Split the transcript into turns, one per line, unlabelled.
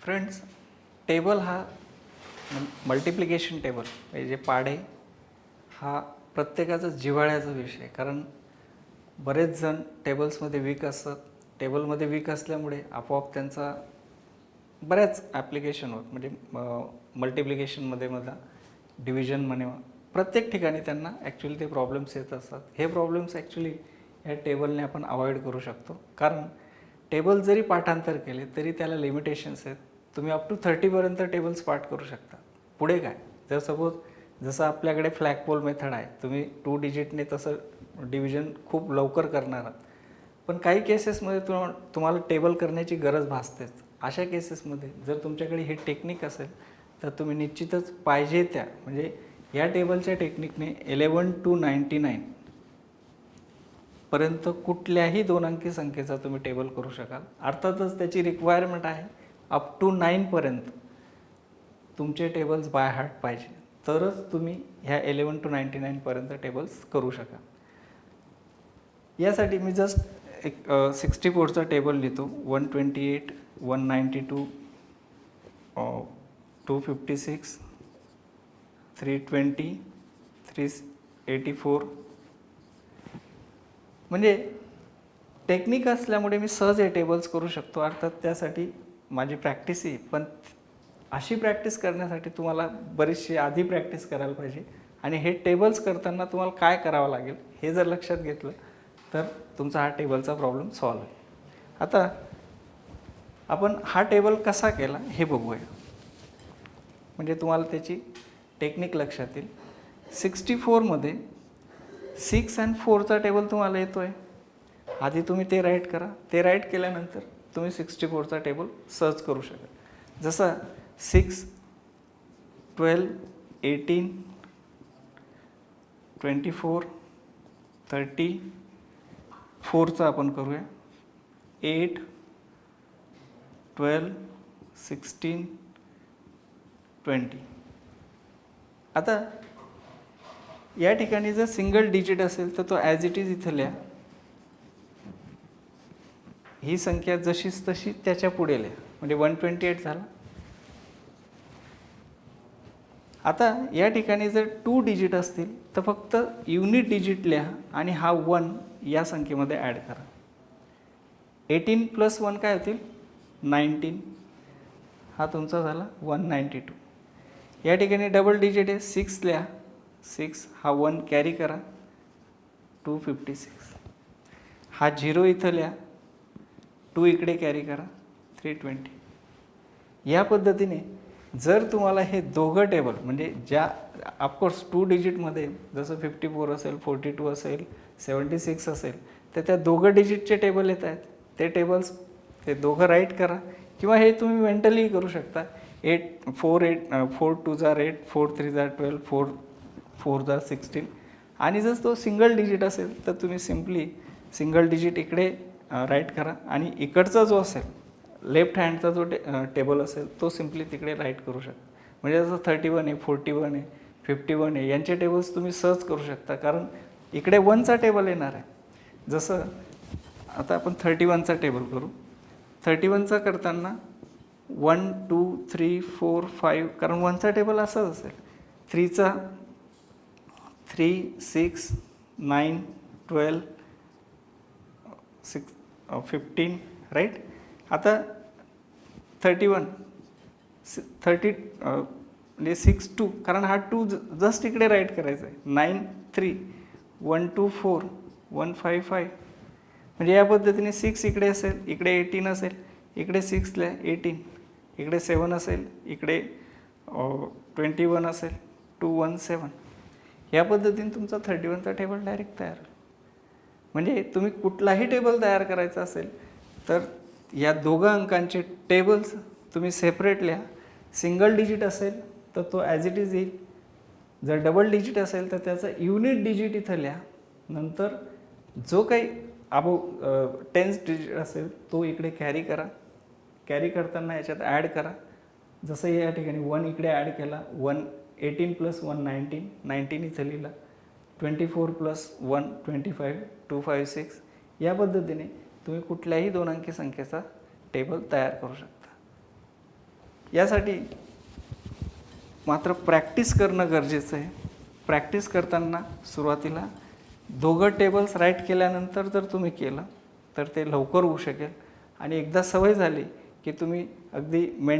Friends table हा multiplication table म्हणजे जे पाढे हा प्रत्येकाचा जिव्हाळ्याचा विषय कारण बरेच जण टेबल्समध्ये वीक असतात. टेबलमध्ये वीक असल्यामुळे आपोआप त्यांचा बऱ्याच ॲप्लिकेशन होत. म्हणजे मल्टिप्लिकेशनमध्ये म्हणा डिव्हिजन म्हणे प्रत्येक ठिकाणी त्यांना ॲक्च्युली ते प्रॉब्लेम्स येत असतात. हे प्रॉब्लेम्स ॲक्च्युली या टेबलने आपण अवॉइड करू शकतो. कारण टेबल जरी पाठांतर केले तरी त्याला लिमिटेशन्स आहेत. तुम्ही अप टू थर्टीपर्यंत टेबल्स पाठ करू शकता. पुढे काय? जर सपोज जसं आपल्याकडे फ्लॅगपोल मेथड आहे तुम्ही टू डिजिटने तसं डिव्हिजन खूप लवकर करणार आहात. पण काही केसेसमध्ये तुम तुम्हाला टेबल करण्याची गरज भासतेच. अशा केसेसमध्ये जर तुमच्याकडे हे टेक्निक असेल तर तुम्ही निश्चितच पाहिजे त्या. म्हणजे या टेबलच्या टेक्निकने इलेवन टू नाईंटी नाईन पर्यंत कुठल्याही दोन अंकी संख्येचा तुम्ही टेबल करू शकाल. अर्थातच त्याची रिक्वायरमेंट आहे अप टू नाईनपर्यंत तुमचे टेबल्स बाय हार्ट पाहिजे. तरच तुम्ही ह्या इलेवन टू नाईंटी नाईनपर्यंत टेबल्स करू शकाल. यासाठी मी जस्ट एक सिक्स्टी फोरचा टेबल लिहितो. One twenty eight one ninety two two fifty six three twenty three eighty four. म्हणजे टेक्निक असल्यामुळे मी सहज हे टेबल्स करू शकतो. अर्थात त्यासाठी माझी प्रॅक्टिस आहे. पण अशी प्रॅक्टिस करण्यासाठी तुम्हाला बरीचशी आधी प्रॅक्टिस करायला पाहिजे. आणि हे टेबल्स करताना तुम्हाला काय करावं लागेल हे जर लक्षात घेतलं तर तुमचा हा टेबलचा प्रॉब्लेम सॉल्व आहे आता आपण हा टेबल कसा केला हे बघूया. म्हणजे तुम्हाला त्याची टेक्निक लक्षात येईल सिक्स्टी फोरमध्ये सिक्स अँड फोरचा टेबल तुम्हाला येतो आहे आधी तुम्ही ते राईट करा. ते राईट केल्यानंतर तुम्ही सिक्स्टी फोरचा टेबल सर्च करू शकाल. जसं six twelve eighteen twenty four thirty फोरचा आपण करूया. Eight twelve sixteen twenty. आता या ठिकाणी जर सिंगल डिजिट असेल तर तो ॲज इट इज इथं लिहा. ही संख्या जशीच तशी त्याच्या पुढे लिहा. म्हणजे वन ट्वेंटी एट झाला. आता या ठिकाणी जर टू डिजिट असतील तर फक्त युनिट डिजिट लिहा आणि हा वन या संख्येमध्ये ॲड करा. एटीन प्लस वन काय होतील? नाईन्टीन हा तुमचा झाला वन नाईंटी टू या ठिकाणी डबल डिजिट आहे. सिक्स लिहा. सिक्स हा वन कॅरी करा. टू फिफ्टी सिक्स हा झिरो इथं लिहा. टू इकडे कॅरी करा. थ्री ट्वेंटी या पद्धतीने जर तुम्हाला हे दोघं टेबल म्हणजे ज्या ऑफकोर्स टू डिजिटमध्ये जसं फिफ्टी फोर असेल फोर्टी टू असेल सेवन्टी सिक्स असेल तर त्या दोघं डिजिटचे टेबल येत आहेत. ते टेबल्स ते दोघं राईट करा. किंवा हे तुम्ही मेंटलीही करू शकता. Eight four eight four two जार एट फोर थ्री जार ट्वेल्व फोर फोर जार सिक्स्टीन. आणि जर तो सिंगल डिजिट असेल तर तुम्ही सिम्पली सिंगल डिजिट इकडे राईट करा. आणि इकडचा जो असेल लेफ्ट हँडचा जो टे टेबल असेल तो सिम्पली तिकडे राईट करू शकता. म्हणजे जसं थर्टी वन आहे फोर्टी वन आहे फिफ्टी वन आहे यांचे टेबल्स तुम्ही सर्च करू शकता. कारण इकडे वनचा टेबल येणार आहे. जसं आता आपण थर्टी वनचा टेबल करू. थर्टी वनचा करताना one two three four five कारण वनचा टेबल असाच असेल. थ्रीचा three six nine twelve six fifteen right आता थर्टी वन थर्टी म्हणजे सिक्स टू कारण हा टू ज जस्ट इकडे राईट करायचा आहे. Nine three one two four one five five म्हणजे या पद्धतीने सिक्स इकडे असेल इकडे एटीन असेल इकडे सिक्सला एटीन इकडे सेवन असेल इकडे ट्वेंटी वन असेल टू वन सेवन या पद्धतीने तुमचा थर्टी वनचा टेबल डायरेक्ट तयार होईल. म्हणजे तुम्ही कुठलाही टेबल तयार करायचा असेल तर या दोघं अंकांचे टेबल्स तुम्ही सेपरेट लिहा. सिंगल डिजिट असेल तर तो ॲज इट इज येईल. जर डबल डिजिट असेल तर त्याचं युनिट डिजिट इथं लिहा. नंतर जो काही अबो टेन्स डिजिट असेल तो इकडे कॅरी करा. कॅरी करताना याच्यात ॲड करा. जसं या ठिकाणी वन इकडे ॲड केला one eighteen plus one nineteen nineteen इथं लिहिला. Twenty four plus one twenty five two five six या पद्धतीने तुम्ही कुठल्याही दोन अंकी संख्येचा टेबल तयार करू शकता. यासाठी मात्र प्रॅक्टिस करणं गरजेचं आहे. प्रॅक्टिस करताना सुरुवातीला दोघं टेबल्स राईट केल्यानंतर जर तुम्ही केलं तर ते लवकर होऊ शकेल. आणि एकदा सवय झाली की तुम्ही अगदी मेन